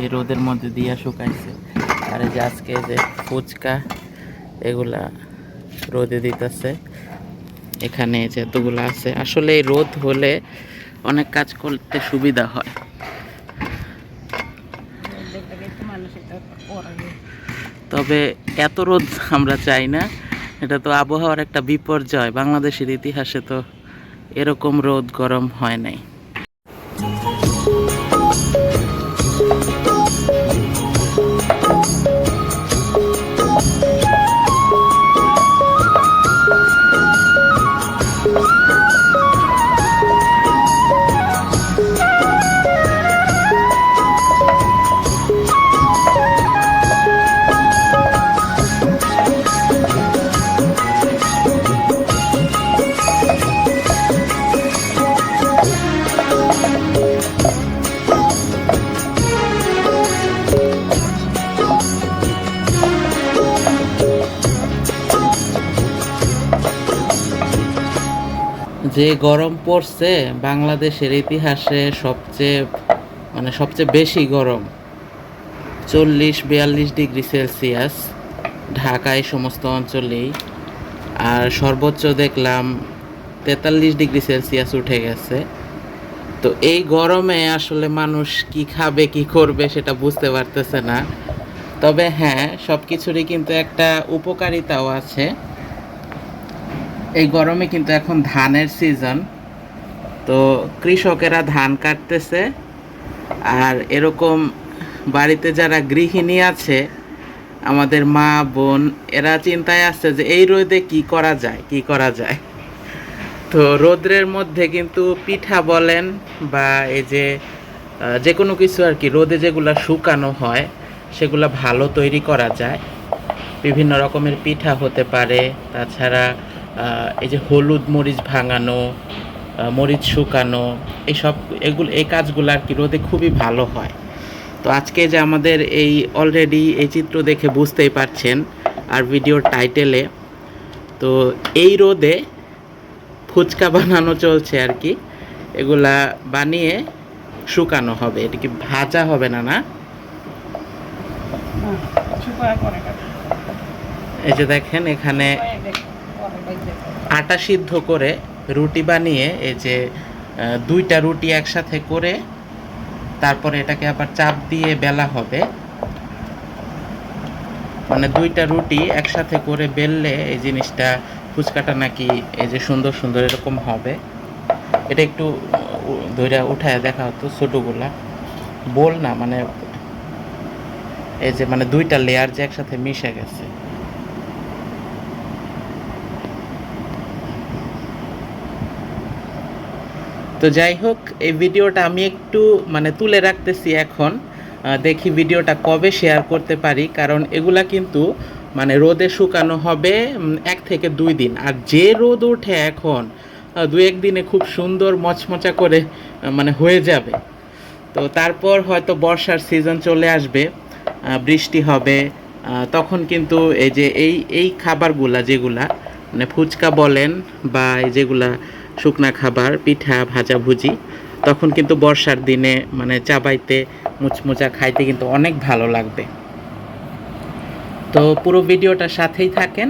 এই রোদের মধ্যে দিয়া শুকাইছে। আর এই যে আজকে যে ফুচকা, এগুলা রোদে দিতেছে। এখানে যেতগুলো আছে। আসলে এই রোদ হলে অনেক কাজ করতে সুবিধা হয়। তবে এত রোদ আমরা চাই না। এটা তো আবহাওয়ার একটা বিপর্যয়। বাংলাদেশের ইতিহাসে তো এরকম রোদ গরম হয় নাই। যে গরম পড়ছে, বাংলাদেশের ইতিহাসে সবচেয়ে মানে সবচেয়ে বেশি গরম চল্লিশ, বিয়াল্লিশ ডিগ্রি সেলসিয়াস, ঢাকায় সমস্ত অঞ্চলেই। আর সর্বোচ্চ দেখলাম তেতাল্লিশ ডিগ্রি সেলসিয়াস উঠে গেছে। তো এই গরমে আসলে মানুষ কি খাবে, কি করবে সেটা বুঝতে পারতেছে না। তবে হ্যাঁ সব কিছুরই কিন্তু একটা উপকারিতাও আছে। এই গরমে কিন্তু এখন ধানের সিজন তো কৃষকেরা ধান কাটতেছে। আর এরকম বাড়িতে যারা গৃহিণী আছে, আমাদের মা, বোন, এরা চিন্তায় আসছে যে এই রোদে কি করা যায়, কি করা যায়। তো রোদ্রের মধ্যে কিন্তু পিঠা বলেন বা এই যে যে কোনো কিছু আর কি, রোদে যেগুলো শুকানো হয়, সেগুলো ভালো তৈরি করা যায়। বিভিন্ন রকমের পিঠা হতে পারে, তাছাড়া এই যে হলুদ মরিচ ভাঙানো মরিচ শুকানো এইসব এগুলো এই কাজগুলো আর কি রোদে খুবই ভালো হয়। তো আজকে যে আমাদের এই অলরেডি এই চিত্র দেখে বুঝতেই পারছেন আর ভিডিওর টাইটেলে তো এই রোদে ফুচকা বানানো চলছে আর কি। এগুলা বানিয়ে শুকানো হবে এটা কি ভাজা হবে না না? এই যে দেখেন এখানে আটা সিদ্ধ করে রুটি বানিয়ে, এই যে দুইটা রুটি একসাথে করে তারপরে এটাকে আবার চাপ দিয়ে বেলা হবে। মানে দুইটা রুটি একসাথে করে বেললে এই জিনিসটা ফুচকাটা নাকি এই যে সুন্দর সুন্দর এরকম হবে। এটা একটু ধৈরা উঠায় দেখা হতো ছোটোগুলা। বল না মানে এই যে মানে দুইটা লেয়ার যে একসাথে মিশে গেছে। তো যাই হোক, এই ভিডিওটা আমি একটু মানে তুলে রাখতেছি এখন। দেখি ভিডিওটা কবে শেয়ার করতে পারি, কারণ এগুলা কিন্তু মানে রোদে শুকানো হবে এক থেকে দুই দিন। আর যে রোদ ওঠে এখন দু এক দিনে খুব সুন্দর মচমচা করে মানে হয়ে যাবে। তো তারপর হয়তো বর্ষার সিজন চলে আসবে বৃষ্টি হবে তখন কিন্তু এই যে এই এই খাবারগুলা যেগুলা মানে ফুচকা বলেন বা এই যেগুলা শুকনা খাবার, পিঠা, ভাজা ভুজি। তখন কিন্তু বর্ষার দিনে মানে চাবাইতে মুচমুচা খাইতে কিন্তু অনেক ভালো লাগবে। তো পুরো ভিডিওটার সাথেই থাকেন।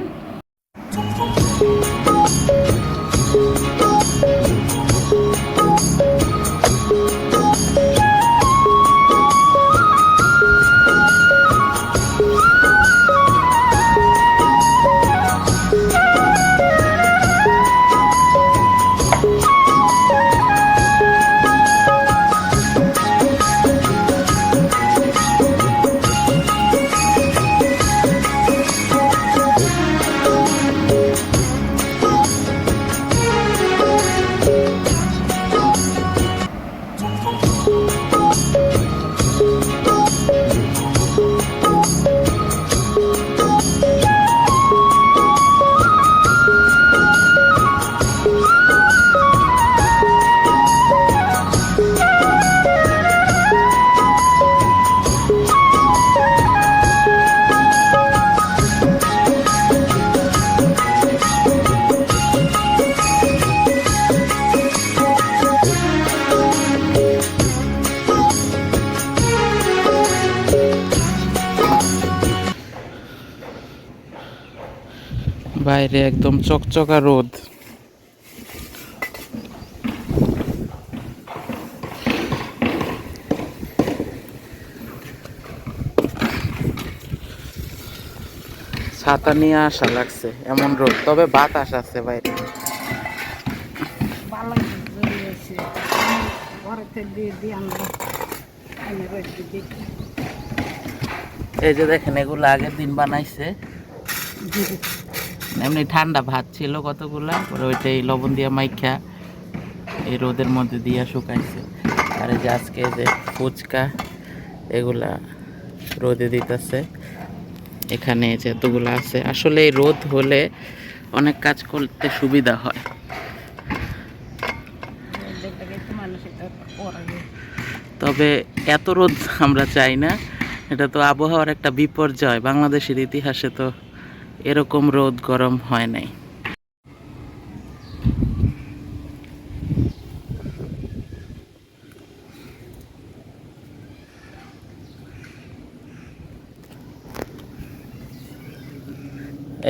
বাইরে একদম চকচকা রোদ। ছাতা নিয়ে আসা লাগছে এমন রোদ। তবে বাতাস আছে বাইরে। এই যে দেখেন এগুলো আগের দিন বানাইছে। এমনি ঠান্ডা ভাত ছিল কতগুলা, পরে ওইটাই লবণ দিয়ে মাইখা এই রোদের মধ্যে দিয়া শুকাইছে। আর এই যে আজকে যে ফুচকা, এগুলা রোদে দিতেছে। এখানে এই যে এতগুলো আছে। আসলে এই রোদ হলে অনেক কাজ করতে সুবিধা হয়। তবে এত রোদ আমরা চাই না। এটা তো আবহাওয়ার একটা বিপর্যয়। বাংলাদেশের ইতিহাসে তো এরকম রোদ গরম হয় নাই।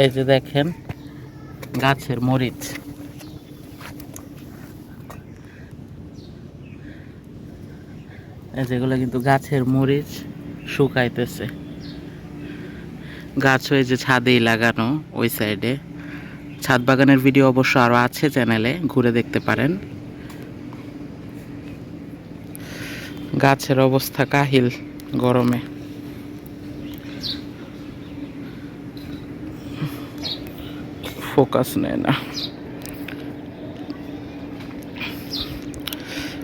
এই যে দেখেন, গাছের মরিচ। যেগুলো কিন্তু গাছের মরিচ শুকাইতেছে। গাছ হয়ে যে ছাদেই লাগানো, ওই সাইডে ছাদ বাগানের ভিডিও অবশ্য আরও আছে চ্যানেলে ঘুরে দেখতে পারেন। গাছের অবস্থা কাহিল গরমে। ফোকাস নেয় না।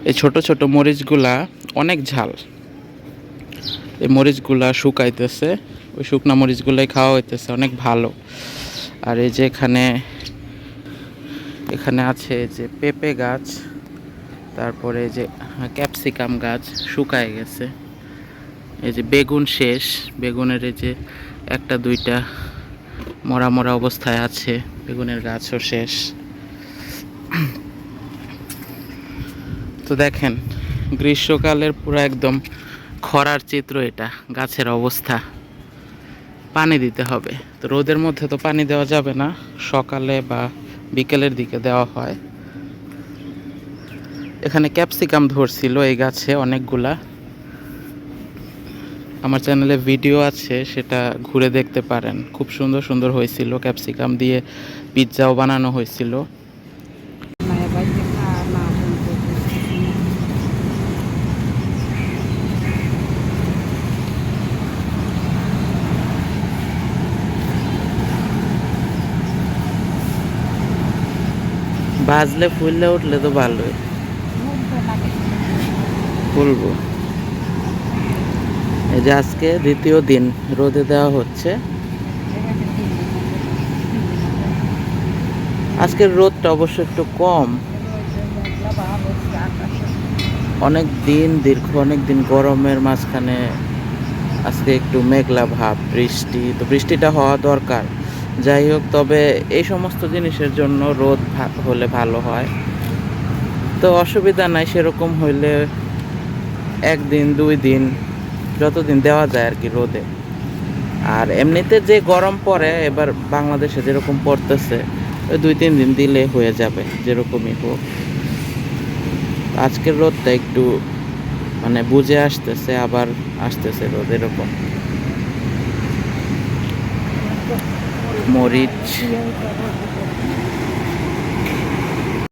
এই ছোট ছোট মরিচগুলা অনেক ঝাল। এই মরিচগুলা শুকাইতেছে। ওই শুকনা মরিচগুলাই খাওয়া হইতেছে, অনেক ভালো। আর এই যে এখানে এখানে আছে যে পেঁপে গাছ, তারপরে যে ক্যাপসিকাম গাছ শুকায় গেছে। এই যে বেগুন শেষ, বেগুনের এই যে একটা দুইটা মরা মরা অবস্থায় আছে, বেগুনের গাছও শেষ। তো দেখেন, গ্রীষ্মকালের পুরো একদম খরার চিত্র এটা, গাছের অবস্থা। পানি দিতে হবে। তো রোদের মধ্যে তো পানি দেওয়া যাবে না। সকালে বা বিকেলের দিকে দেওয়া হয়। এখানে ক্যাপসিকাম ধরছিল এই গাছে অনেকগুলা। আমার চ্যানেলে ভিডিও আছে, সেটা ঘুরে দেখতে পারেন। খুব সুন্দর সুন্দর হয়েছিল ক্যাপসিকাম দিয়ে, পিৎজাও বানানো হয়েছিল না বাইরে না না শুনতে পাচ্ছি না। বাজলে ফুললে উঠলে তো ভালোই। বলব এই যে আজকে দ্বিতীয় দিন, রোদে দেওয়া হচ্ছে। আজকের রোদটা অবশ্য একটু কম। অনেক দিন, দীর্ঘ অনেক দিন গরমের মাঝখানে আজকে একটু মেঘলা ভাব, বৃষ্টি। তো বৃষ্টিটা হওয়া দরকার। যাই হোক, তবে এই সমস্ত জিনিসের জন্য রোদ হলে ভালো হয়। তো অসুবিধা নাই, সেরকম হইলে একদিন, দুই দিন, যতদিন দেওয়া যায় আর কি রোদে। আর এমনিতে যে গরম পড়ে, এবার বাংলাদেশে যেরকম পড়তেছে, ওই দুই, তিন দিন দিলে হয়ে যাবে, যেরকমই হোক। আজকের রোদটা একটু মানে বুঝে আসতেছে, আবার আসতেছে রোদ এরকম। মরিচ